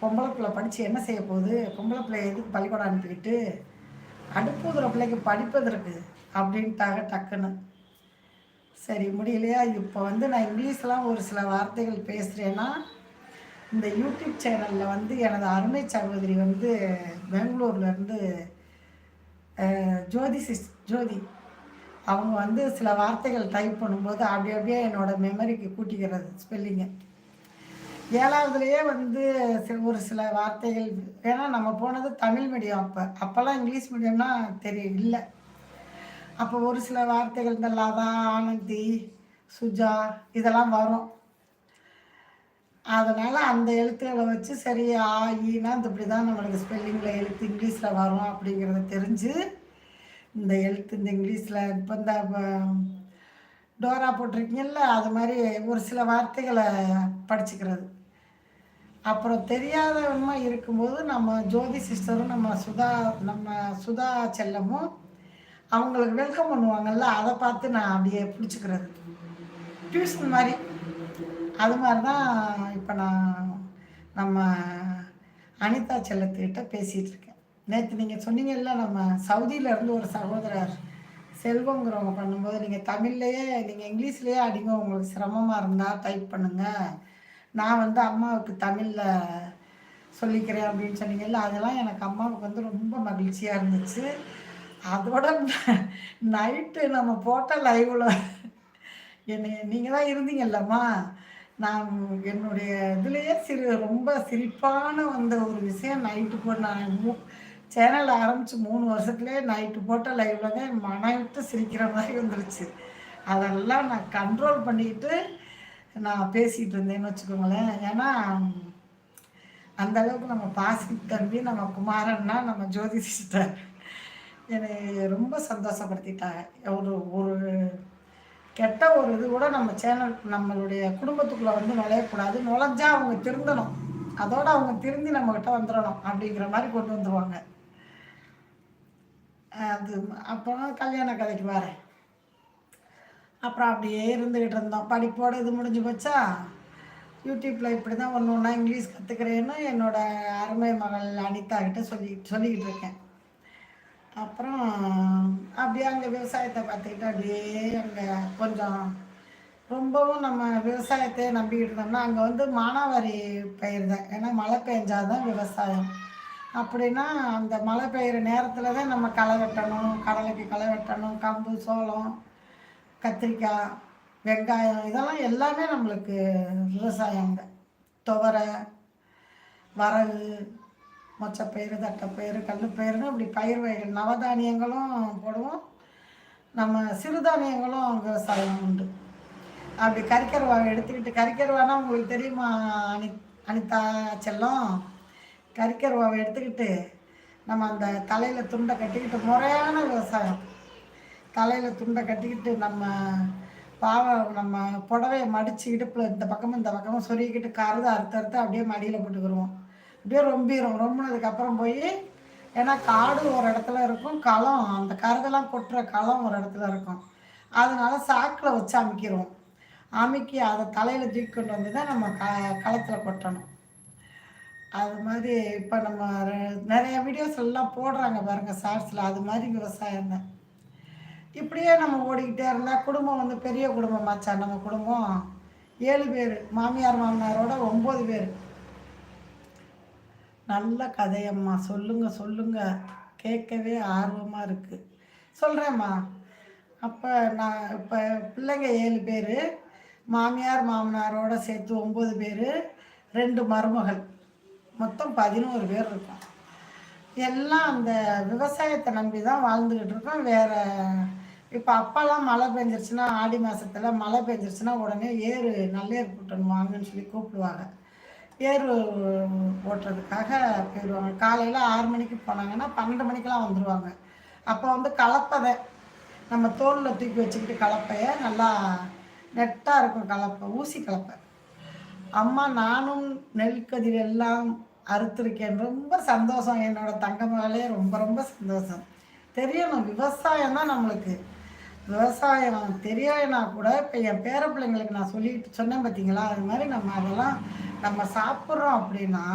பொம்பளை பிள்ளை படித்து என்ன செய்ய போகுது? பொம்பளை பிள்ளை எதுக்கு பள்ளிக்கூடம் அனுப்பிக்கிட்டு? அடுப்புதுற பிள்ளைக்கு படிப்பதற்கு அப்படின்ட்டாங்க டக்குன்னு. சரி முடியலையா? இப்போ வந்து நான் இங்கிலீஷ்லாம் ஒரு சில வார்த்தைகள் பேசுகிறேன்னா இந்த யூடியூப் சேனலில் வந்து எனது அருமை சகோதரி வந்து பெங்களூர்லேருந்து ஜோதி சிஸ் ஜோதி. அவங்க வந்து சில வார்த்தைகள் டைப் பண்ணும்போது அப்படி அப்படியே என்னோட மெமரிக்கு கூட்டிக்கிறது ஸ்பெல்லிங்கை ஏழாவதுலேயே வந்து சில ஒரு சில வார்த்தைகள் ஏன்னா நம்ம போனது தமிழ் மீடியம் அப்போ. அப்போல்லாம் இங்கிலீஷ் மீடியம்னா தெரியும் இல்லை. அப்போ ஒரு சில வார்த்தைகள் இந்த லதா ஆனந்தி சுஜா இதெல்லாம் வரும். அதனால் அந்த எழுத்துக்களை வச்சு சரி ஆயினா இந்த இப்படி தான் நம்மளுக்கு ஸ்பெல்லிங்கில் எழுத்து இங்கிலீஷில் வரும் அப்படிங்கிறத தெரிஞ்சு இந்த எழுத்து இந்த இங்கிலீஷில் இப்போ இந்த டோரா போட்டிருக்கீங்கல்ல அது மாதிரி ஒரு சில வார்த்தைகளை படிச்சுக்கிறது. அப்புறம் தெரியாதவன்மா இருக்கும்போது நம்ம ஜோதி சிஸ்டரும் நம்ம சுதா நம்ம சுதா செல்லமும் அவங்களுக்கு வெல்கம் பண்ணுவாங்கல்ல அதை பார்த்து நான் அப்படியே பிடிச்சிக்கிறது. டியூஷன் மாதிரி. அது மாதிரி தான் இப்போ நான் நம்ம அனிதா செல்லத்துக்கிட்ட பேசிகிட்டு இருக்கேன். நேற்று நீங்கள் சொன்னீங்கல்ல நம்ம சவுதியில இருந்து ஒரு சகோதரர் செல்வங்கிறவங்க பண்ணும்போது நீங்கள் தமிழ்லையே நீங்கள் இங்கிலீஷ்லேயே அடிங்க உங்களுக்கு சிரமமாக இருந்தால் டைப் பண்ணுங்கள் நான் வந்து அம்மாவுக்கு தமிழில் சொல்லிக்கிறேன் அப்படின்னு சொன்னீங்கல்ல அதெல்லாம் எனக்கு அம்மாவுக்கு வந்து ரொம்ப மகிழ்ச்சியாக இருந்துச்சு. அதோட நைட்டு நம்ம போட்ட லைவில் என்னை நீங்கள் தான் இருந்தீங்கல்லம்மா. நான் என்னுடைய இதுலேயே சிறு ரொம்ப சிரிப்பான வந்த ஒரு விஷயம் நைட்டு போ நான் மூ சேனல் ஆரம்பித்து மூணு வருஷத்துலேயே நைட்டு போட்ட லைவில் தான் என் மனம் விட்டு சிரிக்கிற மாதிரி வந்துருச்சு. அதெல்லாம் நான் கண்ட்ரோல் பண்ணிக்கிட்டு நான் பேசிகிட்டு இருந்தேன்னு வச்சுக்கோங்களேன். ஏன்னா அந்த அளவுக்கு நம்ம பாசி தம்பி நம்ம குமாரன்னா நம்ம ஜோதி சிஸ்டர் என்னை ரொம்ப சந்தோஷப்படுத்திட்டாங்க. ஒரு ஒரு கெட்ட ஒரு இது கூட நம்ம சேனல் நம்மளுடைய குடும்பத்துக்குள்ளே வந்து நுழையக்கூடாது. நுழைஞ்சா அவங்க திருந்தணும். அதோட அவங்க திருந்தி நம்மக்கிட்ட வந்துடணும் அப்படிங்கிற மாதிரி கொண்டு வந்துடுவாங்க அது அப்புறம் கல்யாண கதைக்கு வரேன். அப்புறம் அப்படியே இருந்துக்கிட்டு இருந்தோம். படிப்போடு இது முடிஞ்சு போச்சா? யூடியூப்பில் இப்படி தான் ஒன்று ஒன்றா இங்கிலீஷ் கற்றுக்கிறேன்னு என்னோடய அருமை மகள் அனிதா கிட்ட சொல்லி சொல்லிக்கிட்டு இருக்கேன். அப்புறம் அப்படியே அங்கே விவசாயத்தை பார்த்துக்கிட்டு அப்படியே அங்கே கொஞ்சம் ரொம்பவும் நம்ம விவசாயத்தை நம்பிக்கிட்டு இருந்தோம்னா அங்கே வந்து மானாவாரி பயிர் தான். ஏன்னா மழை பெஞ்சாதான் விவசாயம். அப்படின்னா அந்த மழை பெய்கிற நேரத்தில் தான் நம்ம களை வெட்டணும் கடலைக்கு களை வெட்டணும் கம்பு சோளம் கத்திரிக்காய் வெங்காயம் இதெல்லாம் எல்லாமே நம்மளுக்கு விவசாயங்க துவரை வரகு மொச்சப்பயிறு தட்டைப்பயிறு கல்லுப்பயிறுனு இப்படி பயிர் வகைகள் நவதானியங்களும் போடுவோம். நம்ம சிறுதானியங்களும் விவசாயம் உண்டு. அப்படி கறிக்கருவாவை எடுத்துக்கிட்டு கறிக்கருவானா உங்களுக்கு தெரியுமா அனி அனிதா செல்லம்? கறிக்கருவாவை எடுத்துக்கிட்டு நம்ம அந்த தலையில் துண்டை கட்டிக்கிட்டு முறையான விவசாயம். தலையில் துண்டை கட்டிக்கிட்டு நம்ம பாவம் நம்ம புடவைய மடித்து இடுப்பில் இந்த பக்கமும் இந்த பக்கமும் சொருகிக்கிட்டு கருதை அறுத்து அறுத்து அப்படியே மடியில் போட்டுக்கிருவோம். அப்படியே ரொம்பிடும் ரொம்பினதுக்கப்புறம் போய் ஏன்னா காடு ஒரு இடத்துல இருக்கும் களம் அந்த கருதெல்லாம் கொட்டுற களம் ஒரு இடத்துல இருக்கும். அதனால சாக்கில் வச்சு அமுக்கிடுவோம் அமுக்கி அதை தலையில் தூக்கி கொண்டு வந்து தான் நம்ம க களத்தில் கொட்டணும். அது மாதிரி இப்போ நம்ம ரெ- நிறைய வீடியோஸ் எல்லாம் போடுறாங்க பாருங்கள் ஷார்ட்ஸில் அது மாதிரி விவசாயம் தான். இப்படியே நம்ம ஓடிக்கிட்டே இருந்தால் குடும்பம் வந்து பெரிய குடும்பமாச்சா நம்ம குடும்பம். ஏழு பேர் மாமியார் மாமனாரோட ஒம்பது பேர். நல்ல கதையம்மா சொல்லுங்க சொல்லுங்க. கேட்கவே ஆர்வமாக இருக்குது சொல்கிறேம்மா அப்போ நான் இப்போ பிள்ளைங்க ஏழு பேர் மாமியார் மாமனாரோட சேர்த்து ஒம்பது பேர் ரெண்டு மருமகள். மொத்தம் பதினோரு பேர் இருக்கோம். எல்லாம் அந்த விவசாயத்தை நம்பி தான் வாழ்ந்துக்கிட்டு இருக்கோம். வேறு இப்போ அப்போல்லாம் மழை பெஞ்சிருச்சுன்னா ஆடி மாசத்துல மழை பெஞ்சிருச்சுன்னா உடனே ஏறு நல்லேர் கூட்டணும் வாங்கன்னு சொல்லி கூப்பிடுவாங்க. ஏறு ஓட்டுறதுக்காக போயிடுவாங்க. காலையில் ஆறு மணிக்கு போனாங்கன்னா பன்னெண்டு மணிக்கெலாம் வந்துடுவாங்க அப்போ வந்து கலப்பதை நம்ம தோலில் தூக்கி வச்சுக்கிட்டு கலப்பைய நல்லா நெட்டாக இருக்கும் கலப்பை ஊசி கலப்பை. அம்மா நானும் நெல்கதிர் எல்லாம் அறுத்திருக்கேன். ரொம்ப சந்தோஷம். என்னோட தங்க மகளே ரொம்ப ரொம்ப சந்தோஷம். தெரியணும் விவசாயம் தான் நம்மளுக்கு. விவசாயம் தெரியலைன்னா கூட இப்போ என் பேர பிள்ளைங்களுக்கு நான் சொல்லிட்டு சொன்னேன் பார்த்தீங்களா அது மாதிரி நம்ம அதெல்லாம் நம்ம சாப்பிட்றோம் அப்படின்னா